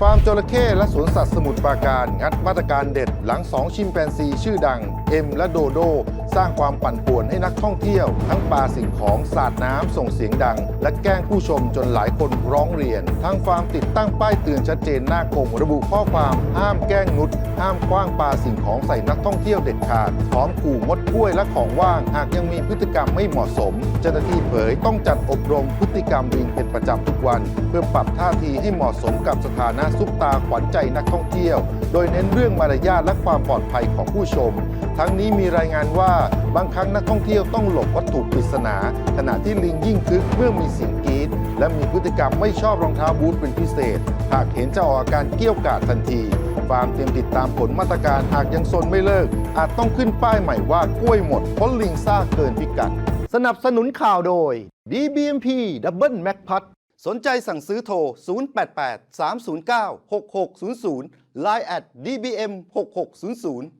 ฟาร์มจระเข้และสวนสัตว์สมุทรปราการ งัดมาตรการเด็ดหลังสองชิมแปนซีชื่อดัง เอ็มและโดโด สร้างความปั่นป่วนให้นักท่องเที่ยว ทั้งปาสิ่งของสาดน้ำส่งเสียงดัง และแกล้งผู้ชมจนหลายคนร้องเรียน ทางฟาร์มติดตั้งป้ายเตือนชัดเจนหน้ากรงระบุข้อความห้ามแกล้งนุษห้ามคว้างปาสิ่งของใส่นักท่องเที่ยวเด็ดขาดพร้อมขู่งดกล้วยและของว่าง หากยังมีพฤติกรรมไม่เหมาะสม เจ้าหน้าที่เผยต้องจัดอบรมพฤติกรรมลิงเป็นประจำทุกวัน เพื่อปรับท่าทีให้เหมาะสมกับสถานะซุปตาขวัญใจนักท่องเที่ยว โดยเน้นเรื่องมารยาทและความปลอดภัยของผู้ชม ทั้งนี้มีรายงานว่าบางครั้งนักท่องเที่ยวต้องหลบวัตถุปริศนา ขณะที่ลิงยิ่งคึกเมื่อมีเสียงกรีดและมีพฤติกรรมไม่ชอบรองเท้าบูทเป็นพิเศษ หากเห็นจะออกอาการเกี้ยวกาดทันทีฟาร์มเตรียมติดตามผลมาตรการหากยังซนไม่เลิก อาจต้องขึ้นป้ายใหม่ว่ากล้วยหมดเพราะลิงซ่าเกินพิกัด สนับสนุนข่าวโดย DBMP Double Mac p a t สนใจสั่งซื้อโทร 088 309 6600 Line at DBM 6600